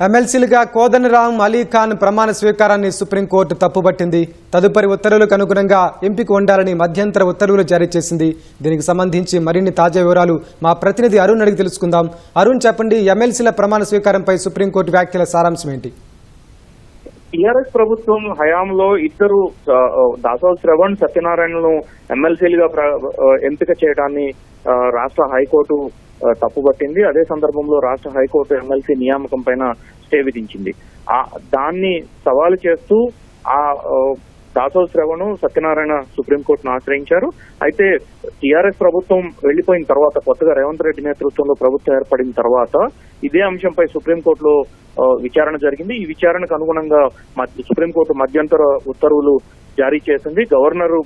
ఎమ్మెల్సీలుగా కోదనరాం అలీ ఖాన్ ప్రమాణ స్వీకారాన్ని సుప్రీంకోర్టు తప్పుపట్టింది తదుపరి ఉత్తర్వులకు అనుగుణంగా ఎంపిక ఉండాలని మధ్యంతర ఉత్తర్వులు జారీ చేసింది. దీనికి సంబంధించి మరిన్ని తాజా వివరాలు మా ప్రతినిధి అరుణ్ అడిగి తెలుసుకుందాం. అరుణ్ చెప్పండి ఎమ్మెల్సీల ప్రమాణ స్వీకారంపై సుప్రీంకోర్టు వ్యాఖ్యల సారాంశం ఏంటి? టిఆర్ఎస్ ప్రభుత్వం హయాంలో ఇద్దరు ఆ, దాసోల్ శ్రవణ్ సత్యనారాయణను ఎమ్మెల్సీలుగా ప్ర- ఎంపిక చేయడాన్ని ఆ, రాష్ట్ర హైకోర్టు ఆ, తప్పుపట్టింది. అదే సందర్భంలో రాష్ట్ర హైకోర్టు ఎమ్మెల్సీ నియామకం పైన స్టే విధించింది. ఆ దాన్ని సవాలు చేస్తూ ఆ ఆ, దాసోల్ శ్రవణ్ సత్యనారాయణ సుప్రీంకోర్టును ఆశ్రయించారు. అయితే టీఆర్ఎస్ ప్రభుత్వం వెళ్ళిపోయిన తర్వాత కొత్తగా రేవంత్ రెడ్డి నేతృత్వంలో ప్రభుత్వం ఏర్పడిన తర్వాత ఇదే అంశంపై సుప్రీంకోర్టులో విచారణ జరిగింది. ఈ విచారణకు అనుగుణంగా సుప్రీంకోర్టు మధ్యంతర ఉత్తర్వులు జారీ చేసింది. గవర్నరు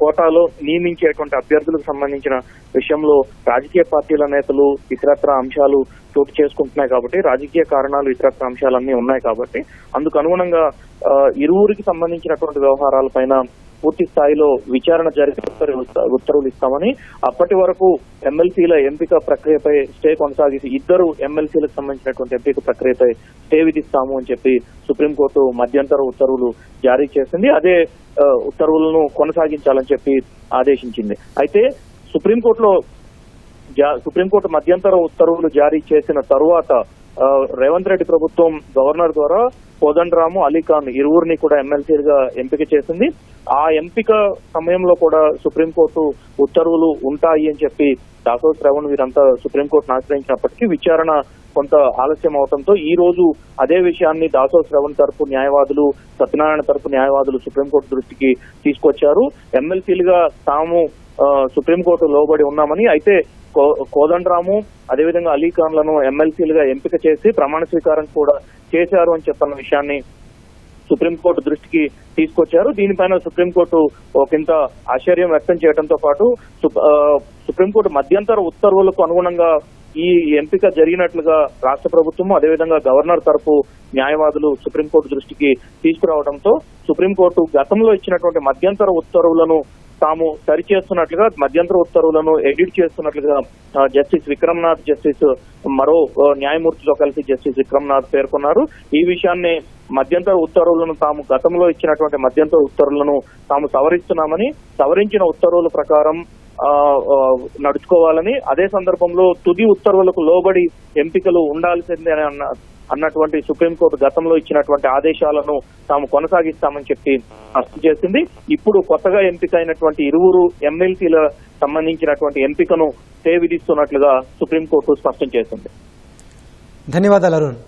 కోటాలో నియమించేటువంటి అభ్యర్థులకు సంబంధించిన విషయంలో రాజకీయ పార్టీల నేతలు ఇతరత్ర అంశాలు చోటు చేసుకుంటున్నాయి కాబట్టి రాజకీయ కారణాలు ఇతరత్ర అంశాలన్నీ ఉన్నాయి కాబట్టి అందుకు అనుగుణంగా ఆ, ఇరువురికి సంబంధించినటువంటి వ్యవహారాలపైన పూర్తి స్థాయిలో విచారణ జరిపి ఉత్తర్వులు ఇస్తామని అప్పటి వరకు ఎమ్మెల్సీల ఎంపిక ప్రక్రియపై స్టే కొనసాగిసి ఇద్దరు ఎమ్మెల్సీలకు సంబంధించినటువంటి ఎంపిక ప్రక్రియపై స్టే విధిస్తాము అని చెప్పి సుప్రీంకోర్టు మధ్యంతర ఉత్తర్వులు జారీ చేసింది. అదే ఉత్తర్వులను కొనసాగించాలని చెప్పి ఆదేశించింది. అయితే సుప్రీంకోర్టులో జా- సుప్రీంకోర్టు మధ్యంతర ఉత్తర్వులు జారీ చేసిన తరువాత రేవంత్ రెడ్డి ప్రభుత్వం గవర్నర్ ద్వారా కోదండరాము అలీఖాన్ ఇరువురిని కూడా ఎమ్మెల్సీలుగా ఎంపిక చేసింది. ఆ ఎంపిక సమయంలో కూడా సుప్రీంకోర్టు ఉత్తర్వులు ఉంటాయి అని చెప్పి దాసో శ్రవణ్ వీరంతా సుప్రీంకోర్టును ఆశ్రయించినప్పటికీ విచారణ కొంత ఆలస్యం అవడంతో ఈ రోజు అదే విషయాన్ని దాసో శ్రవణ్ తరపు న్యాయవాదులు సత్యనారాయణ తరపు న్యాయవాదులు సుప్రీంకోర్టు దృష్టికి తీసుకొచ్చారు. ఎమ్మెల్సీలుగా తాము సుప్రీంకోర్టు లోబడి ఉన్నామని అయితే కో- కోదండరాము అదేవిధంగా అలీ ఖాన్లను ఎమ్మెల్సీలుగా ఎంపిక చేసి ప్రమాణ స్వీకారం కూడా చేశారు అని చెప్పన్న విషయాన్ని సుప్రీంకోర్టు దృష్టికి తీసుకొచ్చారు. దీనిపైన సుప్రీంకోర్టు ఒకంత ఆశ్చర్యం వ్యక్తం చేయడంతో పాటు సుప్రీంకోర్టు మధ్యంతర ఉత్తర్వులకు అనుగుణంగా ఈ ఎంపిక జరిగినట్లుగా రాష్ట్ర ప్రభుత్వం అదేవిధంగా గవర్నర్ తరపు న్యాయవాదులు సుప్రీంకోర్టు దృష్టికి తీసుకురావడంతో సుప్రీంకోర్టు గతంలో ఇచ్చినటువంటి మధ్యంతర ఉత్తర్వులను తాము సరిచేస్తున్నట్లుగా మధ్యంతర ఉత్తర్వులను ఎడిట్ చేస్తున్నట్లుగా జస్టిస్ విక్రమ్నాథ్ జస్టిస్ మరో న్యాయమూర్తితో కలిసి జస్టిస్ విక్రమ్నాథ్ పేర్కొన్నారు. ఈ విషయాన్ని మధ్యంతర ఉత్తర్వులను తాము గతంలో ఇచ్చినటువంటి మధ్యంతర ఉత్తర్వులను తాము సవరిస్తున్నామని సవరించిన ఉత్తర్వుల ప్రకారం నడుచుకోవాలని అదే సందర్భంలో తుది ఉత్తర్వులకు లోబడి ఎంపికలు ఉండాల్సిందే అని అన్న అన్నటువంటి సుప్రీంకోర్టు గతంలో ఇచ్చినటువంటి ఆదేశాలను తాము కొనసాగిస్తామని చెప్పి స్పష్టం చేసింది. ఇప్పుడు కొత్తగా ఎంపికైనటువంటి ఇరువురు ఎమ్మెల్సీల సంబంధించినటువంటి ఎంపికను సే విధిస్తున్నట్లుగా సుప్రీంకోర్టు స్పష్టం చేసింది. ధన్యవాదాలు అరుణ్.